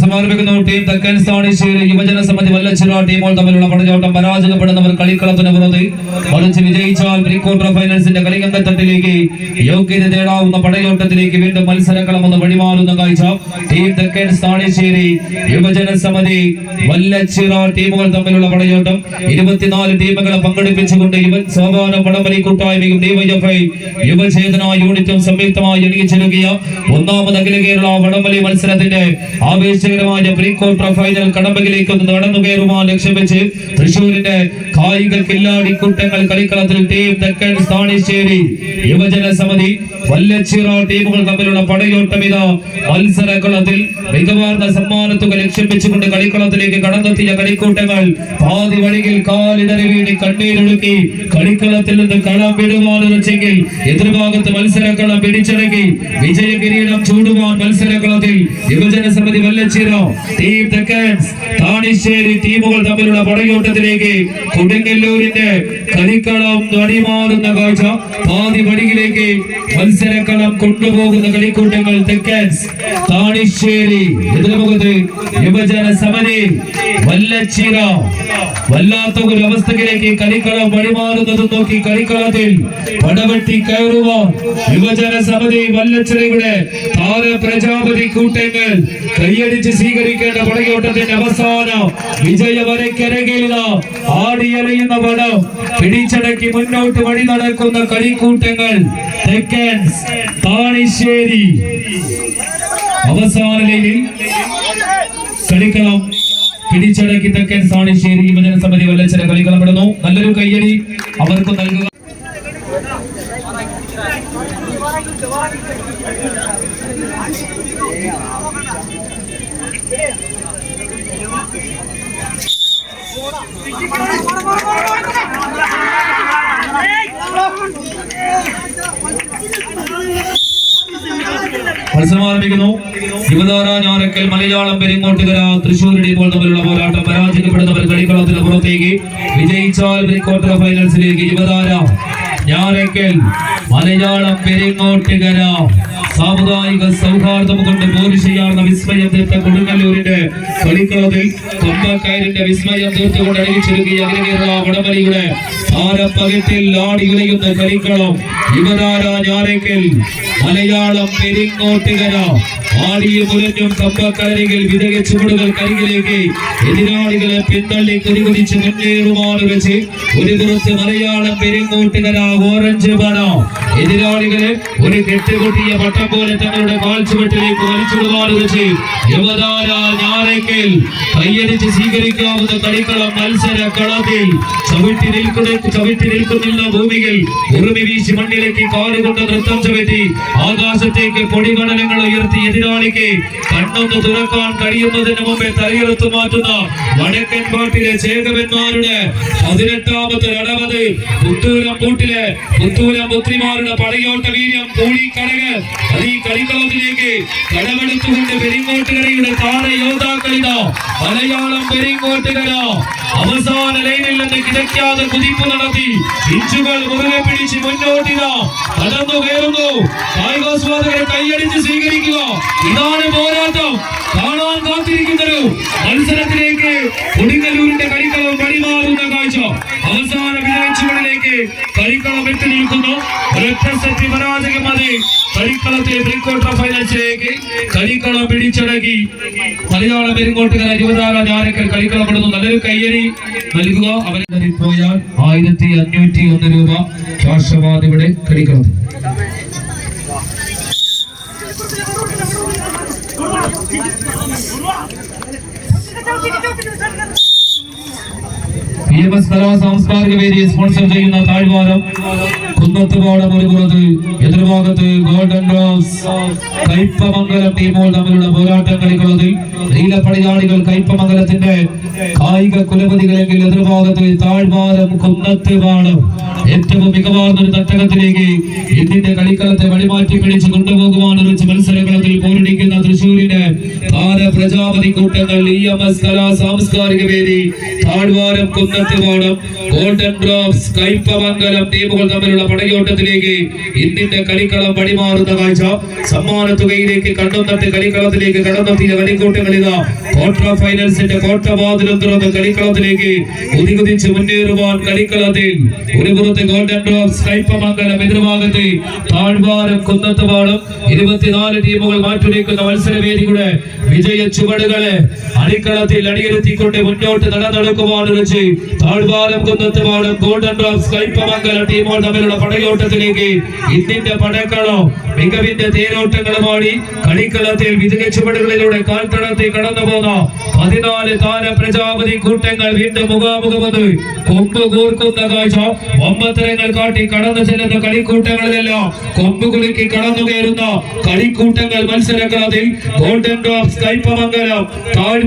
സമാരംഭിക്കുന്നു team തെക്കൻ യുവജന സമിതി വല്ലച്ചിറ ടീമുകൾ തമ്മിലുള്ള പടയോട്ടം പരാജയപ്പെടുന്നവർ കളിക്കളത്തിന് പുറത്ത് മറിച്ച് വിജയിച്ചാൽ പ്രീ ഫൈനൽസിന്റെ കളികമ്പത്തട്ടിലേക്ക് യോഗ്യത നേടാവുന്ന പടയോട്ടത്തിലേക്ക് വീണ്ടും മത്സരക്കളം ഒന്ന് വഴിമാറുന്ന കാഴ്ച. ടീം തെക്കൻ സ്ഥാണിശ്ശേരി യുവജന സമിതി വല്ലച്ചിറ ടീമുകൾ തമ്മിലുള്ള പടയോട്ടം. ഇരുപത്തിനാല് ടീമുകളെ പങ്കെടുപ്പിച്ചുകൊണ്ട് യുവ സോപാനം വടംവലി കൂട്ടായ്മയും ഡിവൈഎഫ്ഐ യുവചേതന യൂണിറ്റും സംയുക്തമായി എണീച്ചിരുകിയ ഒന്നാമത് അഖില കേരള വടംവലി മത്സരത്തിന്റെ ആവേശകരമായ പ്രീ ക്വാർട്ടർ ഫൈനൽ കടമ്പകിലേക്ക് ഒന്ന് നടന്നു കയറുവാൻ ലക്ഷ്യം വെച്ച് തൃശൂരിന്റെ കായിക കില്ലാടി കൂട്ടങ്ങൾ കളിക്കളത്തിൽ ടീം തെക്കൻ സ്ഥാണിശ്ശേരി യുവജന സമിതി വല്ലച്ചിറ ടീമുകൾ തമ്മിലുള്ള പടയോട്ടം ഇതാ. മത്സരക്കളത്തിൽ മികവാർന്ന സമ്മാനത്തുക ലക്ഷ്യം വെച്ചുകൊണ്ട് കളിക്കളത്തിലേക്ക് കടന്നെത്തിയ കളിക്കൂട്ടങ്ങൾ പാതി വഴിയിൽ കാലിടറി വീണി കണ്ണീരൊഴുക്കി കളിക്കളത്തിൽ നിന്ന് കളം വിടുവാനുവെച്ചെങ്കിൽ എതിർഭാഗത്ത് മത്സരക്കളം പിടിച്ചടക്കി. വിജയ കിരീടം ചൂടുവാൻ മത്സരക്കളത്തിൽ യുവജന സമിതി വല്ലച്ചിറ. ടീം തെക്കൻസ് താണിശ്ശേരി ടീമുകൾ തമ്മിലുള്ള പടയോട്ടത്തിലേക്ക് കൊടുങ്ങല്ലൂരിന്റെ കളിക്കളം അടിമാറുന്ന കാഴ്ച. പാതി പടിയിലേക്ക് മത്സരക്കളം കൊണ്ടുപോകുന്ന കളിക്കൂട്ടങ്ങൾ തെക്കൻസ് താണിശ്ശേരി. എതിർമുഖത്ത് യുവജന സമിതി വല്ലച്ചിറ. വല്ലാത്ത ഒരു അവസ്ഥയിലേക്ക് കളിക്കളം വഴിമാറുന്നത് നോക്കി കളിക്കളത്തിൽ പടവെട്ടി കയറുക യുവജന സമിതി വല്ലച്ചിറയുടെ താര പ്രജാപതി കൂട്ടങ്ങൾ കൈയടിച്ച് സ്വീകരിക്കേണ്ട പടയോട്ടത്തിന്റെ അവസാന വിജയ വരയ്ക്കരകില്ല ആടിയലയുന്ന പടം പിടിച്ചടക്കി മുന്നോട്ട് വഴി നടക്കുന്ന കളിക്കൂട്ടങ്ങൾ തെക്കൻ താണിശ്ശേരി. അവസാന ലൈനിൽ കളിക്കളം. പിടിച്ചടക്കി തെക്കൻ സാണിശ്ശേരി യുവജന സമിതി വല്ലച്ചര കളിക്കളം വിടുന്നു നല്ലൊരു കയ്യടി അവർക്ക് നൽകുക. മത്സരം ആരംഭിക്കുന്നു യുവതാര ഞാറക്കൽ മലയാളം പെരിങ്ങോട്ടുകര തൃശ്ശൂർ ടീമുകൾ തമ്മിലുള്ള പോരാട്ടം പരാജയപ്പെടുന്നവർ കളിക്കളത്തിന് പുറത്തേക്ക്. വിജയിച്ചാൽ ക്വാർട്ടർ ഫൈനൽസിലേക്ക് യുവതാര ഞാറക്കൽ മലയാളം പെരിങ്ങോട്ടുകര. സാമുദായിക സൗഹാർദ്ദം കൊണ്ട് പോരിശയാർന്ന വിസ്മയം തീർത്ത കൊടുങ്ങല്ലൂരിന്റെ കളിക്കളത്തിൽ കൊമ്പക്കാരിന്റെ വിസ്മയം തീർത്തുകൊണ്ട് അണിയിച്ചൊരുക്കിയ അഖില കേരള വടമലിയുടെ താരപ്പകത്തിൽ ആടി ഇളയുന്ന കളിക്കളം യുവതാര ഞാരക്കൽ മലയാളം പെരിങ്ങോട്ടുകര. ആടിയും മുരഞ്ഞും കമ്പക്കരികിൽ വിതക ചുവടുകൾ കരികിലേക്ക് എതിരാളികളെ പിന്തള്ളി കുതികുതിച്ച് മുന്നേറുമാറ് വെച്ച് ഒരു കുറച്ച് മലയാളം പെരിങ്ങോട്ടുകര ഓറഞ്ച് പന എതിരാളികളെ ഒരു കെട്ടുകൊട്ടിയ പട്ടം പോലെ തങ്ങളുടെ കാൽച്ചുവട്ടിലേക്ക് വലിച്ചിടുമാറ് ചെയ്യും. യുവതാര ഞാറേക്കൽ കയ്യടിച്ച് സ്വീകരിക്കാവുന്ന കളിക്കളം മത്സര കളത്തിൽ ചവിട്ടി നിൽക്കുന്ന ചവിട്ടി നിൽക്കുന്നില്ല ഭൂമിയിൽ ഉറുമി വീശി മണ്ണിലേക്ക് കാലുകൊണ്ട് നൃത്തം ചവിട്ടി. ആകാശത്തേക്ക് പൊടികടലങ്ങൾ ഉയർത്തി എതിരാളിക്ക് കണ്ണൊന്ന് തുറക്കാൻ കഴിയുന്നതിന് മുമ്പേ തലയെടുത്തു മാറ്റുന്ന വടക്കൻ പാട്ടിലെ ചേകവന്മാരുടെ പതിനെട്ടാമത്തെ അടവത് പുത്തൂരം കൂട്ടിലെ പുത്തൂരം പുത്രിമാരുടെ പടയോട്ട വീര്യം കൂടിക്കടക് അത് ഈ കളിക്കളത്തിലേക്ക് കടമെടുത്തുകൊണ്ട് പെരിങ്ങോട്ടുകരയുടെ താര യോദ്ധാക്കളിതോ മലയാളം പെരിങ്ങോട്ടുകര അവസാന ലൈനിൽ നിന്ന് കിടക്കാതെ കുതിപ്പ് നടത്തി ഇഞ്ചുകൾ മുറുകെ പിടിച്ച് മുന്നോട്ടിതാ കടന്നു കയറുന്നു. കായികാസ്വാദകരെ കൈയടിച്ച് സ്വീകരിക്കുക. ഇതാണ് കളിക്കളം എത്തി നിൽക്കുന്നു ഒരൊറ്റ സെറ്റ് പരാജയം മതി കളിക്കളത്തിലെ പ്രീ ക്വാർട്ടർ ഫൈനൽസിലേക്ക് കളിക്കളം പിടിച്ചടക്കി മലയാളം പെരുങ്കോട്ടുകര യുവതാര ഞാരക്കൽ കളിക്കളപ്പെടുന്നു നല്ലൊരു കയ്യടി നൽകുക അവരെ പോയാൽ ആയിരത്തി അഞ്ഞൂറ്റി ഒന്ന് രൂപ ക്യാഷവാദ് ഇവിടെ കളിക്കളത്തിൽ P M S Kala sponsor ചെയ്യുന്ന താഴ്വാരം. കുന്നത്തുപാടം ഒരു പുറത്ത് എതിർഭാഗത്ത് ഗോൾഡൻ റോസ് കൈപ്പമംഗലം ടീമുകൾ തമ്മിലുള്ള പോരാട്ടം കളിക്കളത്തിൽ നീലപ്പടയാളികൾ കൈപ്പമംഗലത്തിന്റെ കായിക കുലപതികളെങ്കിൽ എതിർഭാഗത്ത് താഴ്വാരം കുന്നത്ത് പാടം ഏറ്റവും മികവാർന്ന ഒരു തട്ടകത്തിലേക്ക് ഇതിന്റെ കളിക്കളത്തെ വഴിമാറ്റി പിടിച്ച് കൊണ്ടുപോകുവാൻ ഒരു മത്സരങ്ങളത്തിൽ പോരടിക്കുന്ന തൃശ്ശൂരിന്റെ താര പ്രജാപതി കൂട്ടങ്ങൾ ഇ എം എസ് കലാ സാംസ്കാരിക വേദി താഴ്വാരം കുന്നത്തുപാടം ഗോൾഡൻ ഡ്രോപ്സ് കൈപ്പമംഗലം ടീമുകൾ തമ്മിലുള്ള പടയോട്ടത്തിലേക്ക് ഇന്നിന്റെ കളിക്കളം പടിമാറുന്ന കാഴ്ച. സമ്മാന തുകയിലേക്ക് കണ്ടെത്തി കളിക്കളത്തിലേക്ക് കടന്നെത്തിയ കളിക്കൂട്ടങ്ങൾ ഇതാ. ക്വാർട്ടർ ഫൈനൽസിന്റെ കോട്ടവാതിലും തുറന്ന് കളിക്കളത്തിലേക്ക് കുതികുതിച്ച് മുന്നേറുവാൻ കളിക്കളത്തിൽ. ഒരു പുറത്ത് ഗോൾഡൻ ഡ്രോപ്സ് കൈപ്പമംഗലം എതിർഭാഗത്ത് താഴ്വാരം കുന്നത്തുപാടം ഇരുപത്തിനാല് ടീമുകൾ മാറ്റുരയ്ക്കുന്ന മത്സരവേദിയുടെ വിജയ ചുവടുകളെ. അടിക്കളത്തിൽ അടിയിരുത്തിക്കൊണ്ട് മുന്നോട്ട് നടന്നെടുക്കുവാൻ വെച്ച് താഴ്വാരം കുന്നത്തുമാണ് ഗോൾഡൻ ഡ്രോപ്സ് കൈപ്പമംഗല ടീമുകൾ തമ്മിലുള്ള പടയോട്ടത്തിലേക്ക് ഇന്നിന്റെ പടക്കളോ മികവിന്റെ തേരോട്ടങ്ങളുമായി കളിക്കളത്തിൽ വിധിക ചുവടുകളിലൂടെ കാൽത്തടത്തിൽ കടന്നു പോന്ന പതിനാല് താര പ്രജാപതി കൂട്ടങ്ങൾ വീണ്ടും മുഖാമുഖം വന്ന് കൊമ്പ് കൂർക്കുന്ന കാഴ്ച. ഒമ്പത്തരങ്ങൾ കാട്ടി കടന്നു ചെല്ലുന്ന കളിക്കൂട്ടങ്ങളിലെല്ലാം കൊമ്പ് കുലുക്കി കടന്നു കയറുന്ന കളിക്കൂട്ടങ്ങൾ മത്സരക്കളത്തിൽ ഗോൾഡൻ ഡ്രോപ്സ് കൈപ്പമംഗലം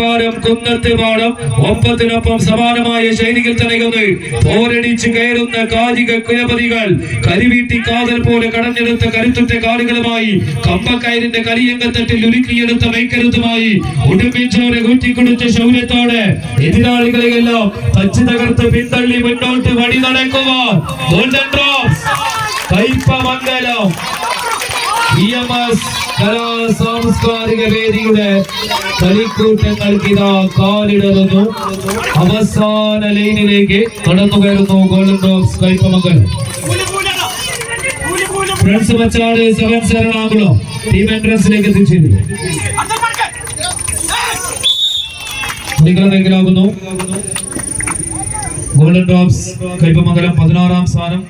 താഴ്വാരം കുന്നത്ത് പാടം. ഒപ്പത്തിനൊപ്പം സമാനമായ ശൈലികൾ തടയുന്നു പോരടിച്ച് കയറുന്ന കാതിക കുലപതികൾ കരിവീട്ടി കാതൽ പോലെ കടഞ്ഞെടുത്ത കരുത്തുറ്റ കാലുകളുമായി കമ്പക്കയറിന്റെ കരിയങ്കത്തട്ടിൽ ഉരുക്കിയെടുത്ത വൈക്കരുത്തുമായി ഉടുപ്പിച്ചോരെ കൂറ്റിക്കൊടുത്ത ശൗര്യത്തോടെ എതിരാളികളെയെല്ലാം തച്ചു തകർത്ത് പിന്തള്ളി മുന്നോട്ട് വഴി നടക്കുവാൻ. കൈപ്പമംഗലം ഇ കലാ സാംസ്കാരിക വേദിയുടെ കളിക്കൂട്ടങ്ങൾക്ക് ഇതാ കാലിടറുന്നു. അവസാന ലൈനിലേക്ക് കടന്നു കയറുന്നു golden drops Kaippamangalam friends Machad team എൻട്രൻസിലേക്ക് golden drops Kaipamangalam പതിനാറാം സ്ഥാനം.